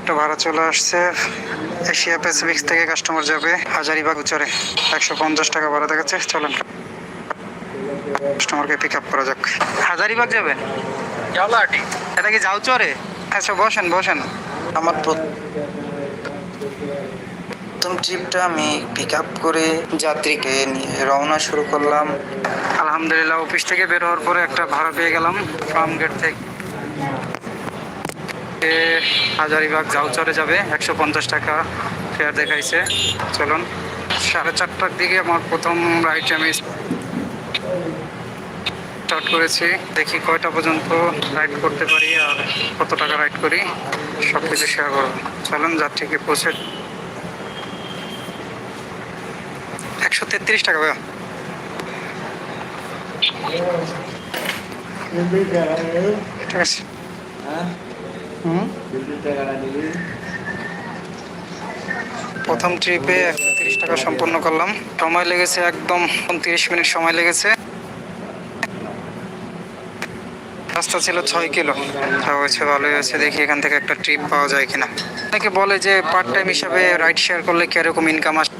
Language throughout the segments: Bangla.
একটা ভাড়া চলে আসছে। এশিয়া প্যাসিফিক্স থেকে কাস্টমার যাবে হাজারিবাগ উচরে একশো পঞ্চাশ টাকা ভাড়া দেখাচ্ছে। চলেন। কাস্টমারকে পিক আপ করা যাক। হাজারিবাগ যাবেন? এটা কি যাও চরে? আচ্ছা বসেন বসেন। আমার প্রথম ট্রিপটা আমি পিক আপ করে যাত্রীকে নিয়ে রওনা শুরু করলাম। আলহামদুলিল্লাহ অফিস থেকে বের হওয়ার পরে একটা ভাড়া পেয়ে গেলাম। ফার্ম গেট থেকে। এ হাজারিবাগ জাউচরে যাবে। একশো পঞ্চাশ টাকা ফেয়ার দেখাইছে। চলুন, সাড়ে চারটার দিকে আমার প্রথম রাইড আমি স্টার্ট করেছি। দেখি কয়টা পর্যন্ত রাইড করতে পারি আর কত টাকা রাইড করি সব কিছু শেয়ার করব। চলুন, যাত্রীকে পৌঁছে একশো তেত্রিশ টাকা, ভাইয়া। ঠিক আছে প্রথম ট্রিপে একশো তিরিশ টাকা সম্পন্ন করলাম। সময় লেগেছে একদম তিরিশ মিনিট সময় লেগেছে। রাস্তা ছিল ছয় কিলো। তা হয়েছে, ভালোই হয়েছে। দেখি এখান থেকে একটা ট্রিপ পাওয়া যায় কিনা। অনেকে বলে যে পার্ট টাইম হিসাবে রাইড শেয়ার করলে কীরকম ইনকাম আসে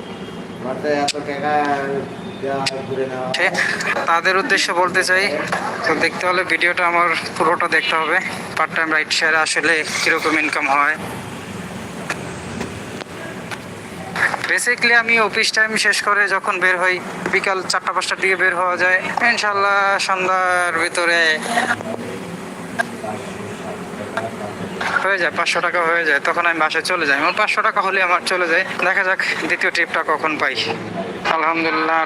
তাদের উদ্দেশ্যে বলতে চাই, তো দেখতে হলে ভিডিওটা আমার পুরোটা দেখতে হবে। পার্ট টাইম রাইড শেয়ারে আসলে কীরকম ইনকাম হয়। বেসিকলি আমি অফিস টাইম শেষ করে যখন বের হই, বিকাল চারটা, পাঁচটার দিকে বের হওয়া যায়। ইনশাল্লাহ সন্ধ্যার ভিতরে হয়ে যায়, পাঁচশো টাকা হয়ে যায়, তখন আমি বাসায় চলে যাই। আমার পাঁচশো টাকা হলে আমার চলে যায়। দেখা যাক দ্বিতীয় ট্রিপটা কখন পাই। আলহামদুলিল্লাহ।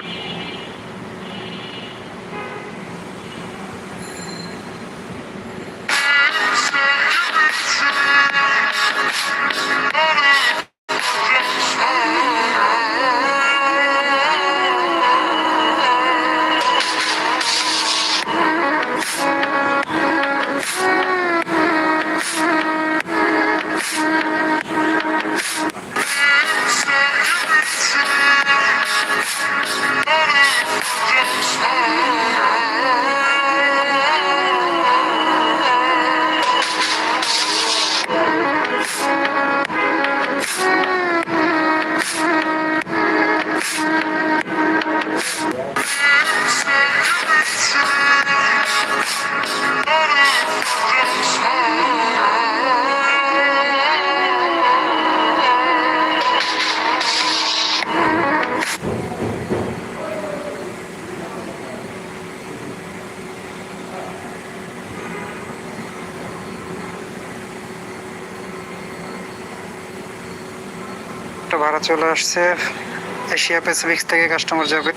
একটা ভাড়া চলে আসছে এশিয়া প্যাসিফিক থেকে কাস্টমার যাবে।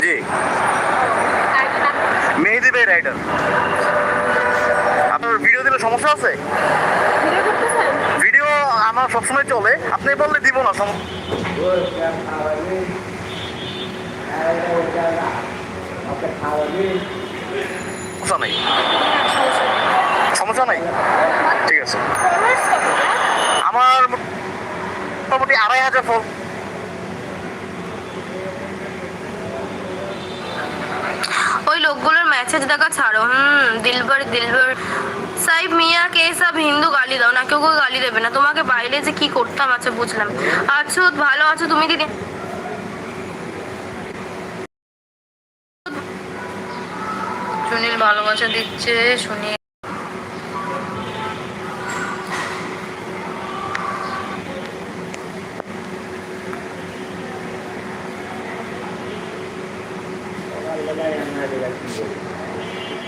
জি। মেহেদি ভাই রাইডার আপনার ভিডিও দিলে সমস্যা আছে? ভিডিও আমার সবসময় চলে। আপনি বললে দিব না সম- সমস্যা নাই। সমস্যা নাই? ঠিক আছে। আমার মোটামুটি আড়াই হাজার ফল। ওই লোকগুলোর মেসেজ দেখা ছাড়ো হুম দিলবার দিলবার। সাইব মিয়া কে সব হিন্দু গালি দাও না কেউ কেউ গালি দেবে না। তোমাকে বাইরে যে কি করতাম আচ্ছা বুঝলাম। আচ্ছা ভালো আছো তুমি দিদি সুনীল ভালোবাসা দিচ্ছে সুনীল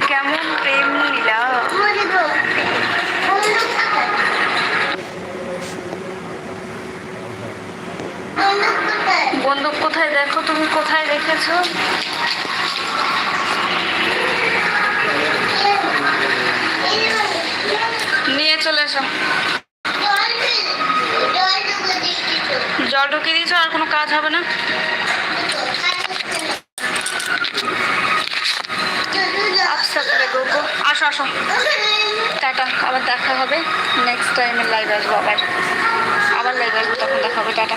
কেমন প্রেম বন্দুক কোথায়? দেখো তুমি কোথায় রেখেছো? জল ঢুকিয়ে দিয়েছ, আর কোনো কাজ হবে না? আচ্ছা। আসো আসো। টাটা, আবার দেখা হবে। নেক্সট টাইমে লাইভ আসব আবার। আবার লাইভ আসব, তখন দেখা হবে, টাটা।